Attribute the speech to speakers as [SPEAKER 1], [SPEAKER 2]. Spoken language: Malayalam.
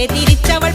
[SPEAKER 1] നേരെ തിരിച്ചവൾ